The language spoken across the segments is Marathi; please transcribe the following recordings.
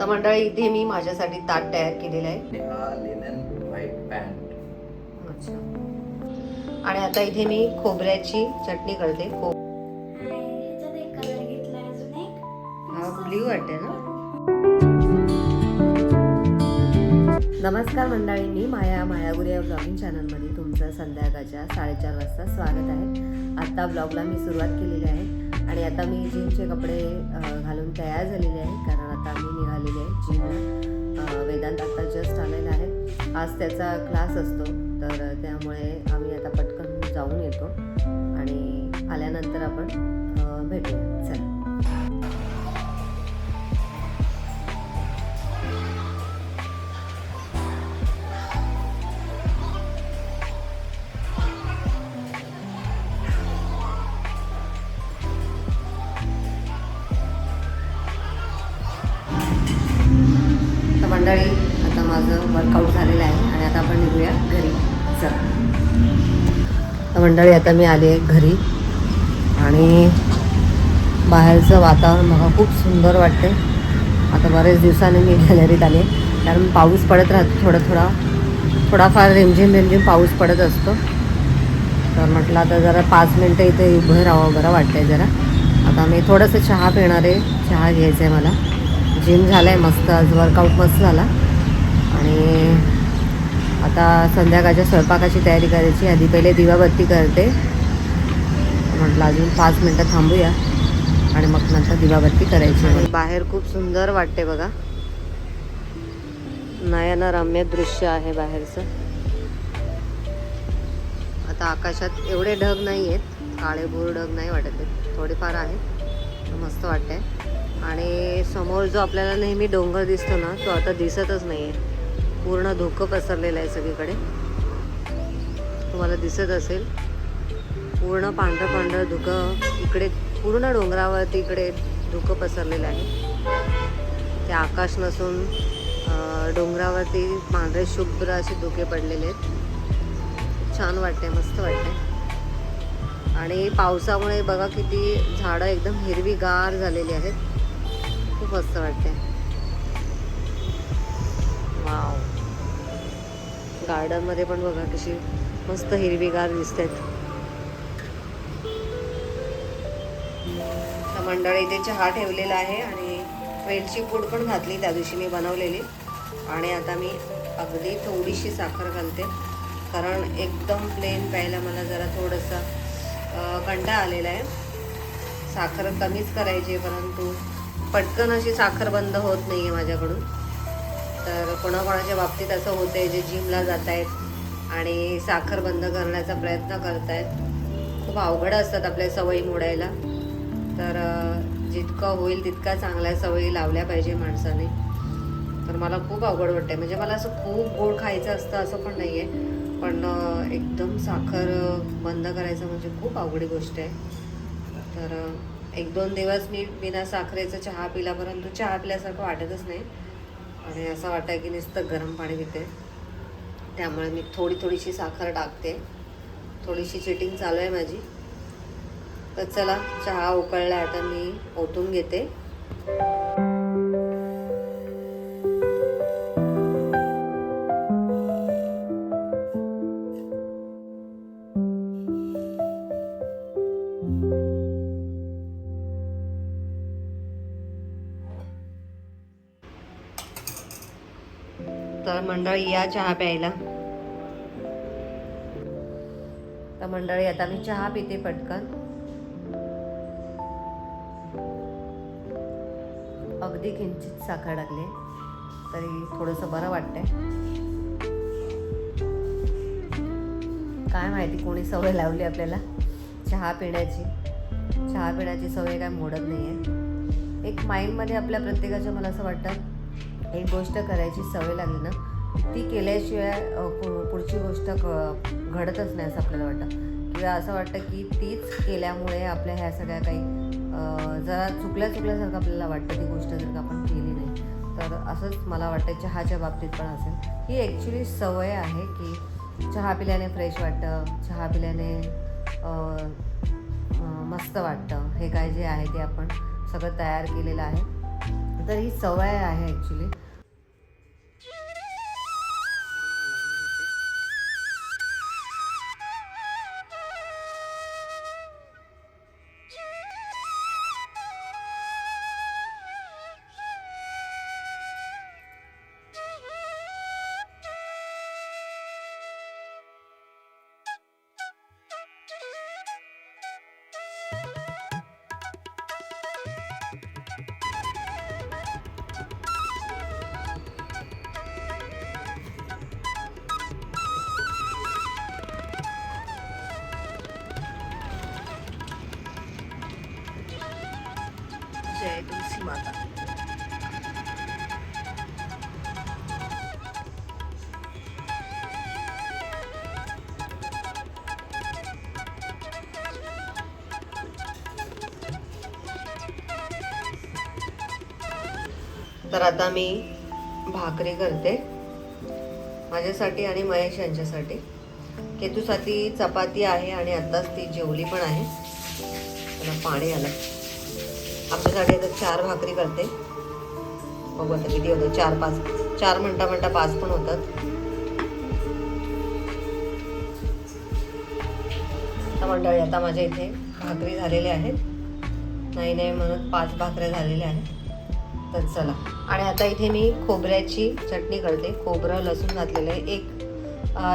तर मंडळी इथे मी माझ्यासाठी ताट तयार केलेलं आहे. आणि आता इथे मी खोबऱ्याची चटणी करते. ब्ल्यू वाटते ना? नमस्कार मंडळी मी माया मायागुरी या ब्लॉगिंग चॅनलमध्ये तुमचं संध्याकाळच्या साडेचार वाजता स्वागत आहे. आत्ता ब्लॉगला मी सुरुवात केलेली आहे. आणि आता मी जिमचे कपडे घालून तयार झालेले आहे. कारण आता मी निघालेले आहे जिम वेदांत आता जस्ट आलेला आहे. आज त्याचा क्लास असतो. तर त्यामुळे आम्ही आता पटकन जाऊन येतो. आणि आल्यानंतर आपण भेटूया. चला. तर आता माझं वर्कआउट झालेलं आहे आणि आता आपण निघूया घरी. चल. तर मंडळी आता मी आले घरी आणि बाहेरचं वातावरण मला खूप सुंदर वाटते आता बरेच दिवसांनी मी गॅलरीत आले कारण पाऊस पडत राहतो थोडा थोडा. थोडाफार रिमझिम रिमझिम पाऊस पडत असतो. तर म्हटलं आता जरा पाच मिनटं इथे उभं राहावं बरं वाटतंय जरा. आता मी थोडंसं चहा पिणार आहे. चहा घ्यायचं आहे मला. जिम झालं आहे मस्त आज वर्कआउट मस्त झाला. आणि आता संध्याकाळच्या स्वयंपाकाची तयारी करायची. आधी पहिले दिवाबत्ती करते. म्हटलं अजून पाच मिनटं थांबूया. आणि मग नंतर दिवाबत्ती करायची. आणि बाहेर खूप सुंदर वाटते बघा. नयनरम्य दृश्य आहे बाहेरचं. आता आकाशात एवढे ढग नाही आहेत काळेभोर ढग नाही वाटत आहेत. थोडेफार आहेत. मस्त वाटतंय. आणि समोर जो आपल्याला नेहमी डोंगर दिसतो ना तो आता दिसतच नाही आहे पूर्ण धुकं पसरलेलं आहे सगळीकडे. तुम्हाला दिसत असेल. पूर्ण पांढरं पांढरं धुकं. इकडे पूर्ण डोंगरावरती इकडे धुकं पसरलेलं आहे. ते आकाश नसून डोंगरावरती पांढरे शुभ्र असे धुके पडलेले आहेत. छान वाटते मस्त वाटते आणि पावसामुळे बघा किती झाडं एकदम हिरवीगार झालेली आहेत. खूप मस्त वाटते वाव. गार्डनमध्ये पण बघा कशी मस्त हिरवीगार दिसत आहेत मंडळी इथे चहा ठेवलेला आहे आणि वेलची पूड पण घातली त्या दिवशी मी बनवलेली. आणि आता मी अगदी थोडीशी साखर घालते. कारण एकदम प्लेन प्यायला मला जरा थोडंसं कंटा कंटाळा आलेला आहे. साखर कमीच करायची आहे, परंतु पटकन अशी साखर बंद होत नाही आहे माझ्याकडून. तर कोणाकोणाच्या बाबतीत असं होतं आहे जे जिमला जात आहेत आणि साखर बंद करण्याचा प्रयत्न करत आहेत खूप अवघड असतात आपल्या सवयी मोडायला. तर जितकं होईल तितका चांगल्या सवयी लावल्या पाहिजे माणसाने. तर मला खूप अवघड वाटते म्हणजे मला असं खूप गोड खायचं असतं असं पण नाही आहे पण एकदम साखर बंद करायचं म्हणजे खूप अवघडी गोष्ट आहे. तर एक दोन दिवस मी बिना साखरेचा चहा पिला परंतु चहा पिल्यासारखं वाटतच नाही. आणि असं वाटतं की नुसतं गरम पाणी पिते. त्यामुळे मी थोडी थोडीशी साखर टाकते. थोडीशी चिटिंग चालू आहे माझी. तर चला चहा उकळला आता मी ओतून घेते. तर मंडळी या चहा प्यायला. तर मंडळी आता मी चहा पिते पटकन. अगदी किंचित साखर टाकले तरी थोडंसं बरं वाटतंय. काय माहिती कोणी सवय लावली आपल्याला चहा पिण्याची. चहा पिण्याची सवय काय मोडत नाही आहे एक माइंडमध्ये आपल्या प्रत्येकाच्या मला असं वाटतं एक गोष्ट करायची सवय लागली ना ती केल्याशिवाय पु- पुढची गोष्ट क घडतच नाही असं आपल्याला वाटतं. किंवा असं वाटतं की तीच केल्यामुळे आपल्या ह्या सगळ्या काही जरा चुकल्या चुकल्यासारखं आपल्याला वाटतं ती गोष्ट जर का आपण केली नाही. तर असंच मला वाटतं चहाच्या बाबतीत पण असेल. ही ॲक्च्युली सवय आहे की चहा पिल्याने फ्रेश वाटतं चहा पिल्याने मस्त वाटतं. हे काय जे आहे ते आपण सगळं तयार केलेलं आहे. तर ही सवय आहे ॲक्च्युली जय तुलसी माता तर आता मी भाकरी करते. माझ्यासाठी आणि महेश यांच्यासाठी. केतूसाठी चपाती आहे आणि आत्ताच ती जेवली पण आहे. त्याला पाणी आलं. आमच्यासाठी आता चार भाकरी करते. बघू आता किती होतं चार पाच चार म्हणता म्हणता पाच पण होतात. आता मंडळी आता माझ्या इथे भाकरी झालेल्या आहेत. नाही नाही म्हणत पाच भाकऱ्या झालेल्या आहेत. तर चला. आणि आता इथे मी खोबऱ्याची चटणी करते. खोबरं लसूण घातलेलं आहे. एक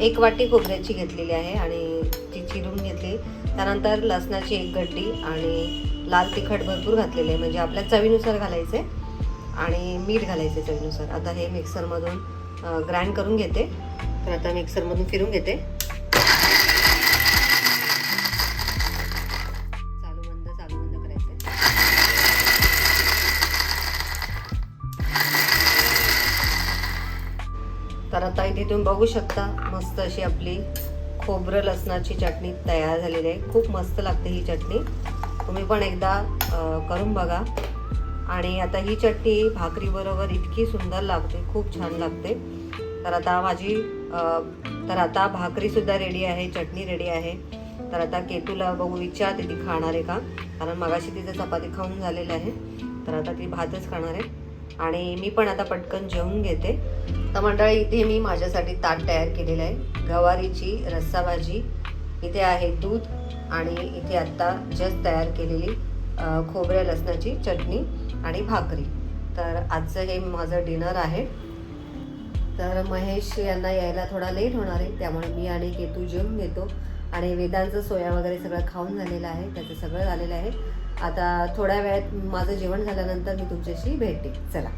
एक वाटी खोबऱ्याची घेतलेली आहे आणि ती चिरून घेतली. त्यानंतर लसणाची एक गड्डी आणि लाल तिखट भरपूर घातलेले आहे. म्हणजे आपल्या चवीनुसार घालायचे आणि मीठ घालायचे चवीनुसार. आता हे मिक्सरमधून ग्राइंड करून घेते. तर आता मिक्सरमधून फिरून घेते. चालू बंद चालू बंद करायचं तर आता इथे तुम्ही बघू शकता मस्त अशी आपली खोबरं लसणाची चटणी तयार झालेली आहे. खूप मस्त लागते ही चटणी. तुम्ही पण एकदा करून बघा. आणि आता ही चटणी भाकरीबरोबर इतकी सुंदर लागते खूप छान लागते. तर आता माझी तर आता भाकरीसुद्धा रेडी आहे चटणी रेडी आहे. तर आता केतूला बघू विचारते ती खाणार आहे का? कारण मगाशी तिचं चपाती खाऊन झालेलं आहे. तर आता ती भातच खाणार आहे. आणि मी पण आता पटकन जेवून घेते. तर मंडळी इथे मी माझ्यासाठी ताट तयार केलेलं आहे. गवारीची रस्सा भाजी इथे आहे दूध आणि इथे आत्ता जस्ट तयार केलेली खोबऱ्या लसणाची चटणी आणि भाकरी. तर आजचं हे माझं डिनर आहे. तर महेश यांना यायला थोडा लेट होणार आहे त्यामुळे मी आणि केतू जेवून घेतो. आणि वेदांचं सोया वगैरे सगळं खाऊन झालेलं आहे त्याचं सगळं झालेलं आहे. आता थोड्या वेळात माझं जेवण झाल्यानंतर मी तुमच्याशी भेटते. चला.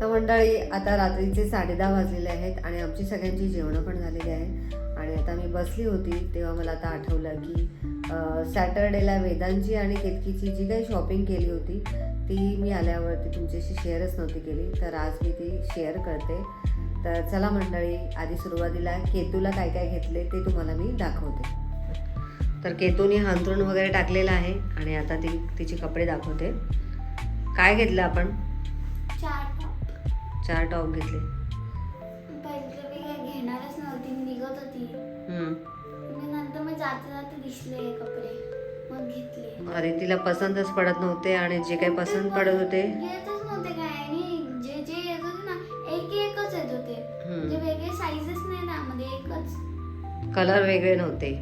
तर मंडळी आता रात्रीचे साडे दहा वाजलेले आहेत आणि आमची सगळ्यांची जेवणं पण झालेली आहे आणि आता मी बसली होती तेव्हा मला आता आठवलं की सॅटर्डेला वेदांची आणि केतकीची जी काही शॉपिंग केली होती ती मी आल्यावरती तुमच्याशी शेअरच नव्हती केली. तर आज मी ती शेअर करते. तर चला मंडळी आधी सुरुवातीला केतूला काय काय घेतले ते तुम्हाला मी दाखवते. तर केतूने हांतरून वगैरे टाकलेलं आहे आणि आता ती तिचे कपडे दाखवते. काय घेतलं आपण? चार टॉप. चार टॉप घेतले. दिसले कपडे. मग घेतले. अरे तिला पसंतच पडत नव्हते आणि जे काही पसंत पडत होते येतच नव्हते काय? आणि जे जे येत होते ना एक एकच येत होते. म्हणजे. वेगळे साईजेस नाही त्यामध्ये एकच. कलर वेगळे नव्हते.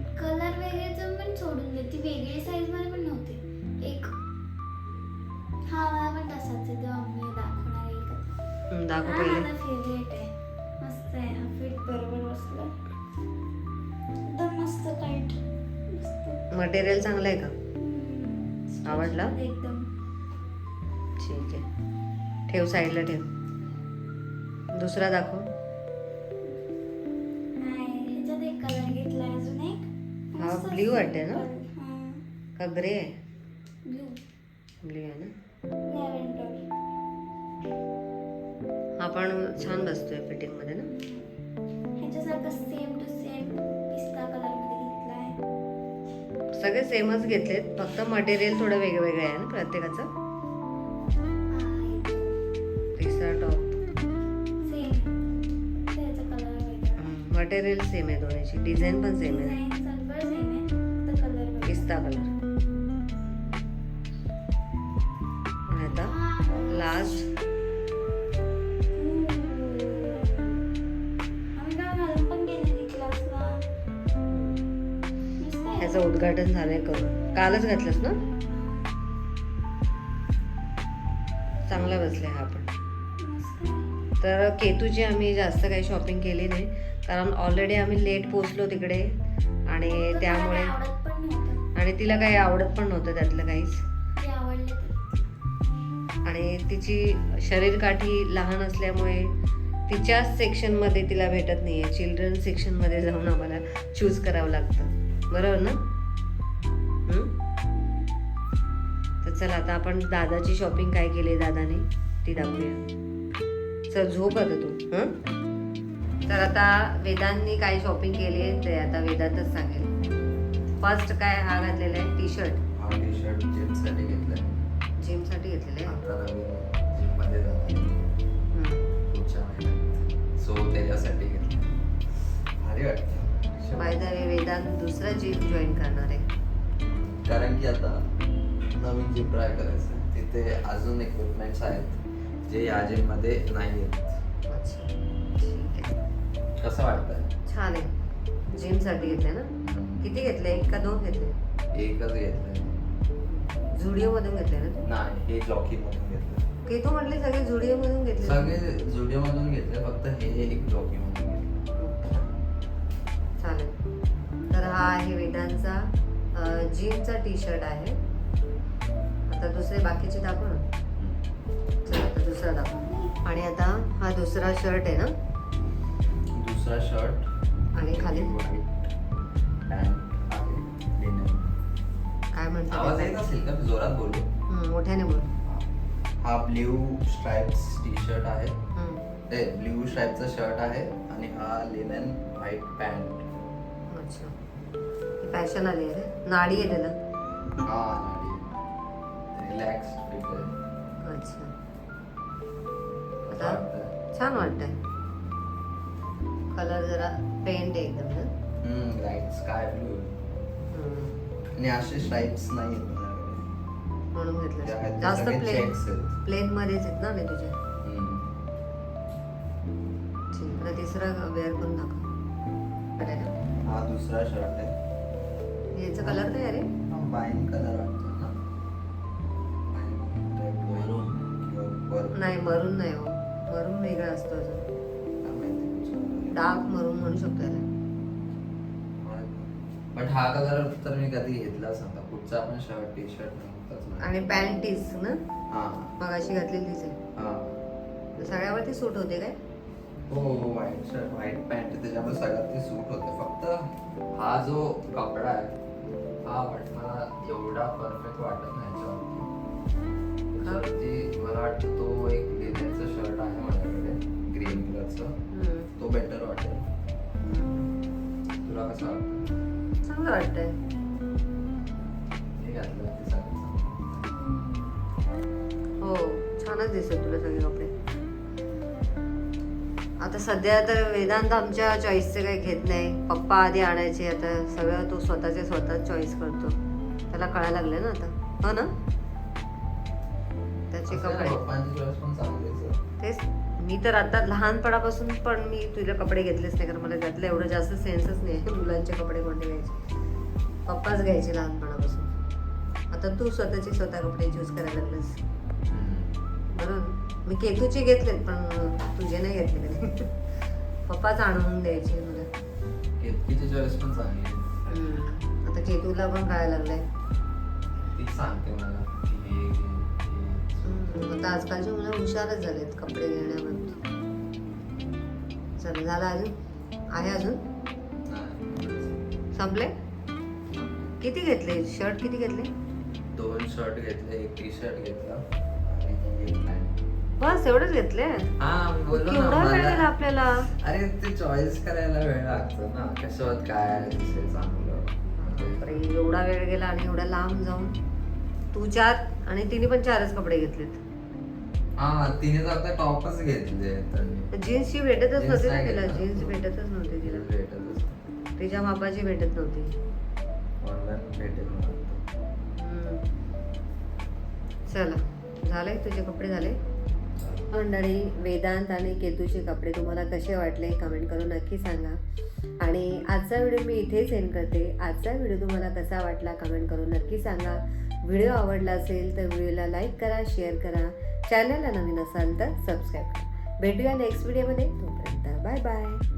साईडला ठेव. दुसरा दाखव. हा blue वाटते ना? का ग्रे आहे? ब्लू ब्ल्यू आहे ना? हा पण छान बसतोय फिटिंगमध्ये ना सगळे सेमच घेतलेत. फक्त मटेरियल थोडं वेगळं वेगळं आहे ना प्रत्येकाचं? मटेरियल सेम आहे दोन्हीची. डिझाईन पण सेम आहे. पिस्ता कलर आता लास्ट त्याचं उद्घाटन झालंय करून. कालच घातलंस ना? चांगला बसलाय हा पण. तर केतूची आम्ही जास्त काही शॉपिंग केली नाही. कारण ऑलरेडी आम्ही लेट पोचलो तिकडे आणि त्यामुळे आणि तिला काही आवडत पण नव्हतं त्यातलं काहीच. आणि तिची शरीरकाठी लहान असल्यामुळे तिच्याच सेक्शनमध्ये तिला भेटत नाही आहे चिल्ड्रन सेक्शनमध्ये जाऊन आम्हाला चूज करावं लागतं. बरोबर ना? तर चल आता आपण दादाची शॉपिंग काय केली दादाने? ती दाखवूया. चल झोप आता तू. हं? तर आता वेदांनी काय शॉपिंग केली आहे ते आता वेदांतच सांगेल. फर्स्ट काय हा घातलेला आहे? टी शर्ट हा टी शर्ट जिमसाठी घेतलाय. जिमसाठी घेतलेला आहे? जिममध्ये जाणार सो त्याच्यासाठी घेतलं भारी वाटतं. बाय द वे वेदांत दुसरा जिम जॉईन करणार आहे. कारण की आता नवीन जिम ट्राय करायचं. तिथे अजून इक्विपमेंट्स आहेत जे या जिममध्ये नाही आहेत अच्छा ठीक आहे. कसं वाटतंय? छान आहे. जिमसाठी घेतले ना? किती घेतले एक का दोन घेतले एकच घेतलंय. झुडिओ मधून घेतले ना नाही हे जॉकीमधून घेतलं तू की तू म्हटले सगळे झुडिओ मधून घेतले. सगळे जुडिओमधून घेतले फक्त हे एक जॉकीमधून घेतलं चालेल. तर हा आहे वेदांचा जिमचा टी शर्ट आहे. आता दुसरे बाकीचे दाखव ना. दुसरा दाखव. आणि आता हा दुसरा शर्ट आहे ना? दुसरा शर्ट आणि खाली. काय म्हणतात जोरात बोलू. मोठ्याने बोल. हा ब्ल्यू स्ट्राइप्स टी शर्ट आहे. ते ब्ल्यू स्ट्राइपचा शर्ट आहे आणि हा लिनन व्हाईट पॅन्ट अच्छा. फॅशन आली आहे नाडी आहे त्याला. हा आणि रिलॅक्स अच्छा. आता? छान वाटतंय. कलर जरा पेंट आहे एकदम. Light sky blue. आणि असे स्ट्राइप्स नाही आहेत माझ्याकडे. म्हणून घेतलं. जास्त प्लेन. प्लेन मध्येच आहेत ना नाही तुझे. ठीक आता तिसरा वेअर करून दाखव? हा दुसरा शर्ट आहे. याचा कलर काय आहे रे? हा वाईन कलर वाटतो ना. नाही मरून नाही हो. मरून वेगळा असतो अजून डार्क मरून म्हणू शकतो याला. बट हा कलर तर मी कधी घेतलाच नव्हता पुढचा पण शर्ट टी शर्ट नव्हताच आणि पॅन्टीस ना? हा. मग अशी घातलेली तीच आहे हा सगळ्यावरती सूट होते काय? हो व्हाईट शर्ट व्हाईट पॅन्ट त्याच्यामुळे सगळ्यात ते सूट होते. फक्त हा जो कपडा आहे हा वाट मला एवढा परफेक्ट वाटत नाही मला वाटतं तो एक शर्ट आहे माझ्याकडे ग्रीन कलरचा. तो बेटर वाटेल. तुला कसं वाटतं? चांगलं वाटतंय. हे घातलं ते सगळं. हो छानच दिसत तुला सगळे कपडे. आता सध्या तर वेदांत आमच्या चॉईसचे काही घेत नाही. पप्पा आधी आणायचे आता सगळं तो स्वतःचे स्वतः चॉईस करतो. त्याला कळायला लागले ना आता. हो ना? त्याचे कपडे. तेच मी तर आता लहानपणापासून पण मी तुझे कपडे घेतलेच नाही कारण मला त्यातलं एवढं जास्त सेन्सच नाही आहे मुलांचे कपडे कोणते घ्यायचे पप्पाच घ्यायचे लहानपणापासून आता तू स्वतःचे स्वतः कपडे चूज करायला लागलेस बरोबर मी केतूचे घेतलेत पण तुझे नाही घेतले कधी पप्पाच आणून द्यायचे मला केतकीची चॉईस पण चांगली आहे. हम्म. आता केतूला पण कळायला लागलंय ती सांगते मला. आता आजकालची मुलं हुशारच झालेत कपडे घेण्यामध्ये चल झालं अजून? आहे अजून. संपले? किती घेतले? शर्ट किती घेतले? दोन शर्ट घेतले एक टी शर्ट घेतला बस एवढंच घेतले? हा केवढा वेळ गेला आपल्याला? अरे ते चॉईस करायला वेळ लागतो ना. कशात काय चांगलं एवढा वेळ गेला आणि एवढा लांब जाऊन. तू चार आणि तिने पण चारच कपडे घेतलेत. हा तिने तर आता टॉपच घेतले जीन्सची भेटतच Jeans नव्हती ना नाही तिला? घेतला. जीन्स भेटतच नव्हती तिला. भेटतच तिच्या मापाची भेटत नव्हती. ऑनलाईन भेटेल मला हम्म. चला. झाले तुझे कपडे झाले. मंडळी वेदांत आणि केतूचे कपडे तुम्हाला कसे वाटले कमेंट करून नक्की सांगा. आणि आजचा व्हिडिओ मी इथेच एंड करते. आजचा व्हिडिओ तुम्हाला कसा वाटला कमेंट करून नक्की सांगा. व्हिडिओ आवडला असेल तर व्हिडिओला लाईक करा शेअर करा. चॅनलला नवीन असाल तर सबस्क्राईब करा. भेटूया नेक्स्ट व्हिडिओमध्ये तोपर्यंत बाय बाय